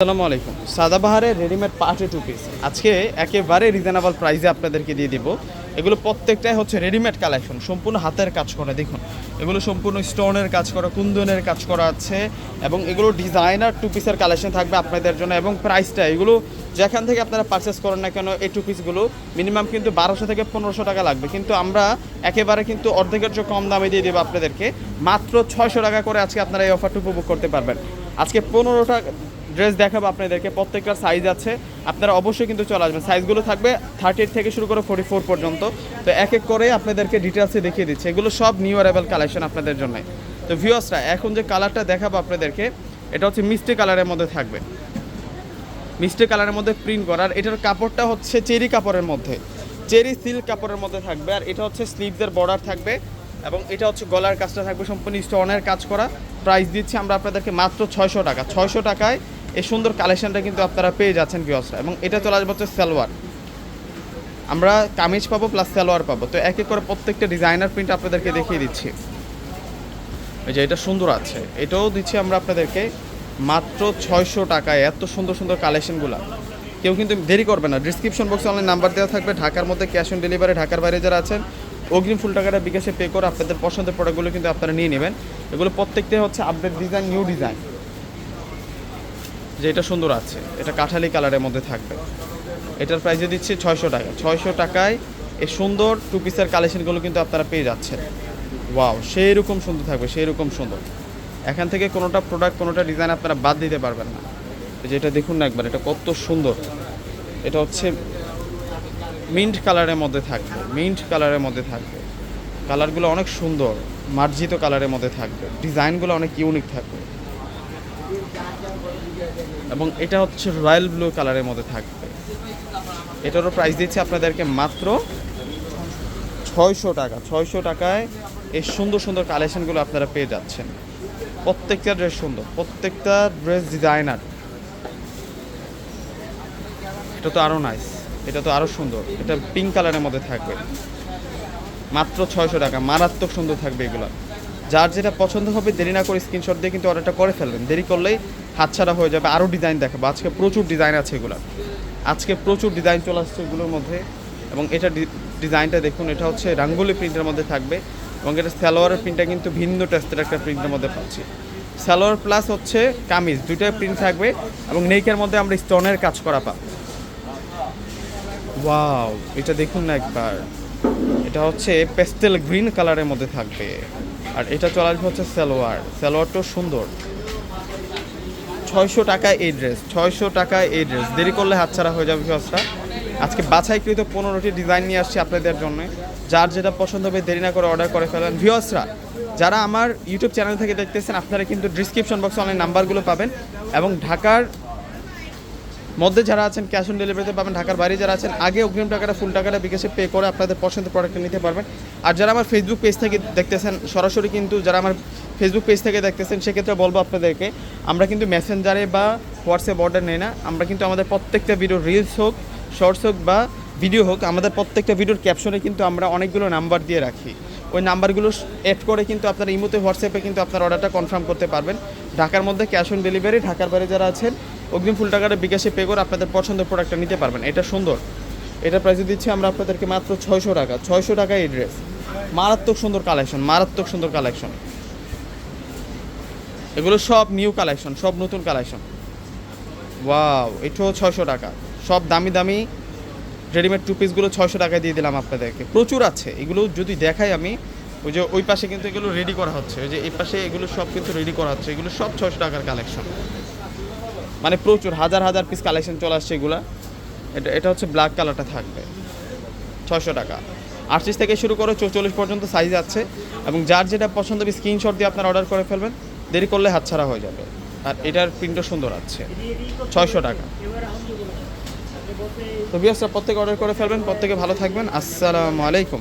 আসসালামু আলাইকুম। সাদাবাহারের রেডিমেড পার্টে টু পিস। আজকে একেবারে রিজনেবল প্রাইসে আপনাদেরকে দিয়ে দিব। এগুলো প্রত্যেকটাই হচ্ছে রেডিমেড কালেকশন, সম্পূর্ণ হাতের কাজ করা, দেখুন। এগুলো সম্পূর্ণ স্টোনের কাজ করা, কুন্দনের কাজ করা আছে, এবং এগুলো ডিজাইনার টু পিসের কালেকশন থাকবে আপনাদের জন্য, এবং প্রাইসটা এগুলো যেখান থেকে আপনারা পারচেস করেন না কেন, এই টু পিসগুলো মিনিমাম কিন্তু বারোশো থেকে পনেরোশো টাকা লাগবে। কিন্তু আমরা একেবারে কিন্তু অর্ধেকের চেয়ে কম দামে দিয়ে দেবো আপনাদেরকে। মাত্র ছয়শো টাকা করে আজকে আপনারা এই অফারটা উপভোগ করতে পারবেন। আজকে পনেরোটা ড্রেস দেখাবো আপনাদেরকে, প্রত্যেকটার সাইজ আছে। আপনারা অবশ্যই কিন্তু চলে আসবেন। সাইজগুলো থাকবে থার্টি থেকে শুরু করে ফোর্টি ফোর পর্যন্ত। তো এক এক করে আপনাদেরকে ডিটেলসে দেখিয়ে দিচ্ছে। এগুলো সব নিউ অ্যারাইভেল কালেকশন আপনাদের জন্য। তো ভিউয়ার্সরা এখন যে কালারটা দেখাবো আপনাদেরকে, এটা হচ্ছে মিষ্টি কালারের মধ্যে থাকবে। মিষ্টি কালারের মধ্যে প্রিন্ট করার এটার কাপড়টা হচ্ছে চেরি কাপড়ের মধ্যে। চেরি সিল্ক কাপড়ের মধ্যে থাকবে। আর এটা হচ্ছে স্লিভদের বর্ডার থাকবে। এবং এটা হচ্ছে গলার কাজটা থাকবে সম্পূর্ণ স্টোনের কাজ করা। প্রাইস দিচ্ছি আমরা আপনাদেরকে মাত্র ছয়শো টাকা। ছয়শো টাকায় এই সুন্দর কালেকশনটা কিন্তু আপনারা পেয়ে যাচ্ছেন ভিউয়ার্সরা। এবং এটা চলে আসবে হচ্ছে সালোয়ার। আমরা কামিজ পাবো প্লাস সালোয়ার পাবো। তো এক এক করে প্রত্যেকটা ডিজাইনার প্রিন্ট আপনাদেরকে দেখিয়ে দিচ্ছি। এই যে এটা সুন্দর আছে। এটাও দিচ্ছি আমরা আপনাদেরকে মাত্র ছয়শো টাকায়। এত সুন্দর সুন্দর কালেকশনগুলো। কেউ কিন্তু দেরি করবে না। ডিসক্রিপশন বক্সে অনলাইন নাম্বার দেওয়া থাকবে। ঢাকার মধ্যে ক্যাশ অন ডেলিভারি ঢাকার বাইরে যারা আছেন, অগ্রিম ফুল টাকাটা বিকাশে পে করে আপনাদের পছন্দের প্রোডাক্টগুলো কিন্তু আপনারা নিয়ে নেবেন। এগুলো প্রত্যেকটাই হচ্ছে আপডেট ডিজাইন নিউ ডিজাইন যে এটা সুন্দর আছে, এটা কাঠালি কালারের মধ্যে থাকবে। এটার প্রাইসে দিচ্ছি ছয়শো টাকা। ছয়শো টাকায় এই সুন্দর টু পিসের কালেকশনগুলো কিন্তু আপনারা পেয়ে যাচ্ছেন। ওয়াও সেই রকম সুন্দর থাকবে সেই রকম সুন্দর। এখান থেকে কোনোটা প্রোডাক্ট কোনোটা ডিজাইন আপনারা বাদ দিতে পারবেন না। যে এটা দেখুন না একবার, এটা কত সুন্দর। এটা হচ্ছে মিন্ট কালারের মধ্যে থাকবে মিন্ট কালারের মধ্যে থাকবে। কালারগুলো অনেক সুন্দর, মার্জিত কালারের মধ্যে থাকবে। ডিজাইনগুলো অনেক ইউনিক থাকবে। এবং এটা হচ্ছে রয়্যাল ব্লু কালারের মধ্যে থাকবে। এটারও প্রাইস দিচ্ছে আপনাদেরকে মাত্র ছয়শো টাকা। ছয়শো টাকায় এই সুন্দর সুন্দর কালেকশানগুলো আপনারা পেয়ে যাচ্ছেন। প্রত্যেকটা ড্রেস সুন্দর, প্রত্যেকটা ড্রেস ডিজাইনার এটা তো আরও নাইস এটা তো আরও সুন্দর। এটা পিঙ্ক কালারের মধ্যে থাকবে। মাত্র ছয়শো টাকা, মারাত্মক সুন্দর থাকবে এগুলো। যার যেটা পছন্দ হবে, দেরি না করে স্ক্রিনশট দিয়ে কিন্তু অর্ডারটা করে ফেলবেন। দেরি করলেই হাতছাড়া হয়ে যাবে, আরও ডিজাইন দেখাবো। আজকে প্রচুর ডিজাইন আছে এগুলো। আজকে প্রচুর ডিজাইন চলে আসছে এগুলোর মধ্যে। এবং এটা ডিজাইনটা দেখুন, এটা হচ্ছে রাঙ্গুলি প্রিন্টের মধ্যে থাকবে। এবং এটা সালোয়ারের প্রিন্টটা কিন্তু ভিন্ন টেস্টের একটা প্রিন্টের মধ্যে পাচ্ছি। সালোয়ার প্লাস হচ্ছে কামিজ দুইটা প্রিন্ট থাকবে। এবং নেইকের মধ্যে আমরা স্টোনের কাজ করা পাবো। ওয়াও এটা দেখুন না একবার। এটা হচ্ছে পেস্টেল গ্রিন কালারের মধ্যে থাকবে। আর এটা চলে আসবে হচ্ছে সালোয়ার। সালোয়ারটাও সুন্দর। ছয়শো টাকায় এই ড্রেস ছয়শো টাকায় এই ড্রেস দেরি করলে হাতছাড়া হয়ে যাবে ভিউয়ার্সরা আজকে বাছাইকৃত পনেরোটি ডিজাইন নিয়ে আসছি আপনাদের জন্য। যার যেটা পছন্দ হবে দেরি না করে অর্ডার করে ফেলেন। ভিউয়ার্সরা যারা আমার ইউটিউব চ্যানেল থেকে দেখতেছেন, আপনারা কিন্তু ডিসক্রিপশন বক্সে অনেক নাম্বারগুলো পাবেন এবং ঢাকার মধ্যে যারা আছেন ক্যাশ অন ডেলিভারিতে পাবেন, ঢাকার বাইরে যারা আছেন, আগে অগ্রিম টাকাটা ফুল টাকাটা বিকাশে পে করে আপনাদের পছন্দের প্রোডাক্টটা নিতে পারবেন। আর যারা আমার ফেসবুক পেজ থেকে দেখতেছেন, সরাসরি কিন্তু যারা আমার ফেসবুক পেজ থেকে দেখতেছেন, সেক্ষেত্রে বলব আপনাদেরকে, আমরা কিন্তু মেসেঞ্জারে বা হোয়াটসঅ্যাপ অর্ডার নেই না। আমরা কিন্তু আমাদের প্রত্যেকটা ভিডিও রিলস হোক শর্টস হোক বা ভিডিও হোক, আমাদের প্রত্যেকটা ভিডিওর ক্যাপশনে কিন্তু আমরা অনেকগুলো নাম্বার দিয়ে রাখি। ওই নাম্বারগুলো অ্যাড করে কিন্তু আপনারা ইমোতে হোয়াটসঅ্যাপে কিন্তু আপনার অর্ডারটা কনফার্ম করতে পারবেন। ঢাকার মধ্যে ক্যাশ অন ডেলিভারি ঢাকার বাইরে যারা আছেন অগ্রিম ফুল টাকাটা বিকাশে পে করে আপনাদের পছন্দের প্রোডাক্টটা নিতে পারবেন। এটা সুন্দর। এটা প্রাইসে দিচ্ছি আমরা আপনাদেরকে মাত্র ছয়শো টাকা। ছয়শো টাকা এই ড্রেস মারাত্মক সুন্দর কালেকশন মারাত্মক সুন্দর কালেকশন এগুলো সব নিউ কালেকশন সব নতুন কালেকশন ওয়াও এটাও ছয়শো টাকা। সব দামি দামি রেডিমেড টু পিসগুলো ছয়শো টাকায় দিয়ে দিলাম আপনাদেরকে। প্রচুর আছে। এগুলো যদি দেখাই আমি, ওই যে ওই পাশে কিন্তু এগুলো রেডি করা হচ্ছে। ওই যে এই পাশে এগুলো সব কিন্তু রেডি করা হচ্ছে। এগুলো সব ছয়শো টাকার কালেকশন মানে প্রচুর, হাজার হাজার পিস কালেকশন চলে আসছে এগুলা। এটা এটা হচ্ছে ব্ল্যাক কালারটা থাকবে। ছশো টাকা। আটত্রিশ থেকে শুরু করে চৌচল্লিশ পর্যন্ত সাইজ আছে এবং যার যেটা পছন্দ হবে স্ক্রিনশট দিয়ে আপনারা অর্ডার করে ফেলবেন, দেরি করলে হাতছাড়া হয়ে যাবে। আর এটার প্রিন্টও সুন্দর আছে। ছয়শো টাকা। তো বিয়াসটা প্রত্যেকে অর্ডার করে ফেলবেন, প্রত্যেকে ভালো থাকবেন। আসসালামু আলাইকুম।